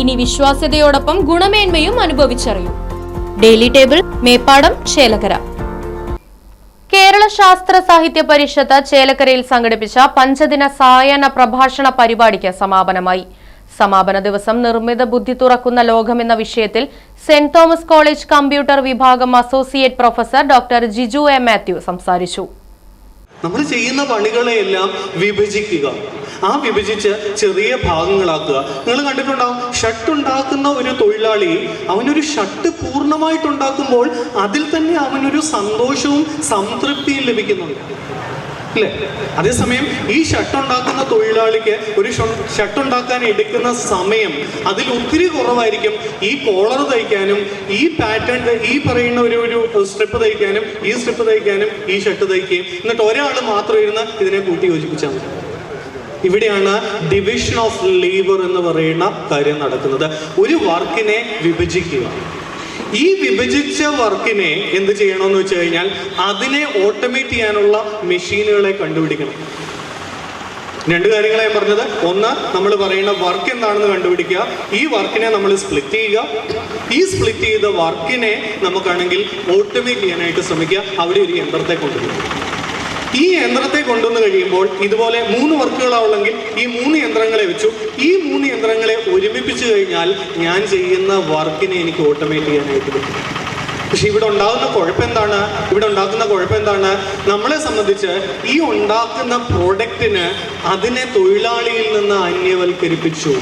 ഇനി വിശ്വാസ്യതയോടൊപ്പം ഗുണമേന്മയും അനുഭവിച്ചറിയൂ. Daily table Mepadam Chelakkara. Kerala ശാസ്ത്ര സാഹിത്യ പരിഷത്ത് ചേലക്കരയിൽ സംഘടിപ്പിച്ച പഞ്ചദിന സായന പ്രഭാഷണ പരിപാടിക്ക് സമാപനമായി. സമാപന ദിവസം നിർമ്മിത ബുദ്ധി തുറക്കുന്ന ലോകം എന്ന വിഷയത്തിൽ സെന്റ് തോമസ് കോളേജ് കമ്പ്യൂട്ടർ വിഭാഗം associate professor doctor Jiju A Mathew സംസാരിച്ചു. നമ്മൾ ചെയ്യുന്ന പണികളെയെല്ലാം വിഭജിക്കുക. ആ വിഭജിച്ച് ചെറിയ ഭാഗങ്ങളാക്കുക. നിങ്ങൾ കണ്ടിട്ടുണ്ടാവും ഷർട്ട് ഉണ്ടാക്കുന്ന ഒരു തൊഴിലാളി അവനൊരു ഷർട്ട് പൂർണമായിട്ടുണ്ടാക്കുമ്പോൾ അതിൽ തന്നെ അവനൊരു സന്തോഷവും സംതൃപ്തിയും ലഭിക്കുന്നുണ്ട്. അല്ലേ? അതേസമയം ഈ ഷർട്ട് ഉണ്ടാക്കുന്ന തൊഴിലാളിക്ക് ഒരു ഷർട്ട് ഉണ്ടാക്കാൻ എടുക്കുന്ന സമയം അതിൽ ഒത്തിരി കുറവായിരിക്കും. ഈ കോളർ തയ്ക്കാനും ഈ പാറ്റേൺ ഈ പറയുന്ന ഒരു ഒരു സ്ട്രിപ്പ് തയ്ക്കാനും ഈ സ്ട്രിപ്പ് തയ്ക്കാനും ഈ ഷർട്ട് തയ്ക്കുകയും. എന്നിട്ട് ഒരാൾ മാത്രം ഇരുന്ന് ഇതിനെ കൂട്ടി യോജിപ്പിച്ചാൽ മതി. ഇവിടെയാണ് ഡിവിഷൻ ഓഫ് ലേബർ എന്ന് പറയുന്ന കാര്യം നടക്കുന്നത്. ഒരു വർക്കിനെ വിഭജിക്കുക. ഈ വിഭജിച്ച വർക്കിനെ എന്ത് ചെയ്യണമെന്ന് വെച്ച് കഴിഞ്ഞാൽ അതിനെ ഓട്ടോമേറ്റ് ചെയ്യാനുള്ള മെഷീനുകളെ കണ്ടുപിടിക്കണം. രണ്ട് കാര്യങ്ങളെ പറഞ്ഞത്. ഒന്ന് നമ്മൾ പറയുന്ന വർക്ക് എന്താണെന്ന് കണ്ടുപിടിക്കുക. ഈ വർക്കിനെ നമ്മൾ സ്പ്ലിറ്റ് ചെയ്യുക. ഈ സ്പ്ലിറ്റ് ചെയ്ത വർക്കിനെ നമുക്കാണെങ്കിൽ ഓട്ടോമേറ്റ് ചെയ്യാനായിട്ട് ശ്രമിക്കുക. അവിടെ ഒരു യന്ത്രത്തെ കൊണ്ടുവരും ഈ യന്ത്രത്തെ കൊണ്ടുവന്ന് കഴിയുമ്പോൾ ഇതുപോലെ മൂന്ന് വർക്കുകളാവുള്ളെങ്കിൽ ഈ മൂന്ന് യന്ത്രങ്ങളെ വെച്ചു. ഈ മൂന്ന് യന്ത്രങ്ങളെ ഒരുമിപ്പിച്ച് കഴിഞ്ഞാൽ ഞാൻ ചെയ്യുന്ന വർക്കിനെ എനിക്ക് ഓട്ടോമേറ്റ് ചെയ്യാനായിട്ട് പറ്റും. പക്ഷെ ഇവിടെ ഉണ്ടാകുന്ന കുഴപ്പം എന്താണ് ഇവിടെ ഉണ്ടാക്കുന്ന കുഴപ്പം എന്താണ് നമ്മളെ സംബന്ധിച്ച് ഈ ഉണ്ടാക്കുന്ന പ്രോഡക്റ്റിന് അതിനെ തൊഴിലാളിയിൽ നിന്ന് അന്യവൽക്കരിപ്പിച്ചു.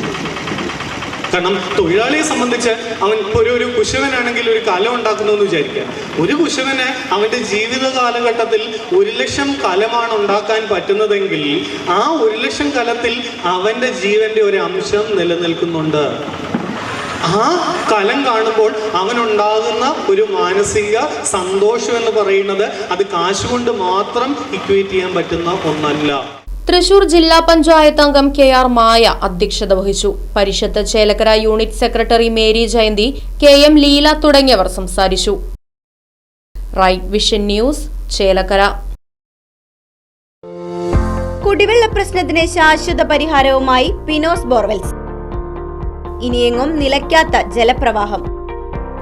കാരണം തൊഴിലാളിയെ സംബന്ധിച്ച് അവൻ ഒരു ഒരു കുശവനാണെങ്കിൽ ഒരു കലം ഉണ്ടാക്കുന്നു എന്ന് വിചാരിക്കുക. ഒരു കുശവന് അവന്റെ ജീവിത കാലഘട്ടത്തിൽ ഒരു ലക്ഷം കലമാണ് ഉണ്ടാക്കാൻ പറ്റുന്നതെങ്കിൽ ആ ഒരു ലക്ഷം കലത്തിൽ അവന്റെ ജീവന്റെ ഒരു അംശം നിലനിൽക്കുന്നുണ്ട്. ആ കലം കാണുമ്പോൾ അവനുണ്ടാകുന്ന ഒരു മാനസിക സന്തോഷം എന്ന് പറയുന്നത് അത് കാശുകൊണ്ട് മാത്രം ഇക്വേറ്റ് ചെയ്യാൻ പറ്റുന്ന ഒന്നല്ല. തൃശൂർ ജില്ലാ പഞ്ചായത്ത് അംഗം കെ ആർ മായ അധ്യക്ഷത വഹിച്ചു. Parishath Chelakkara unit secretary Mary Jayanthi K M Leela തുടങ്ങിയവർ സംസാരിച്ചു. Right vision news Chelakkara. കുടിവെള്ള പ്രശ്നത്തിന് ശാശ്വത പരിഹാരവുമായി പിനോസ് ബോർവെൽസ്. ഇനിയെങ്ങും നിലയ്ക്കാത്ത ജലപ്രവാഹം.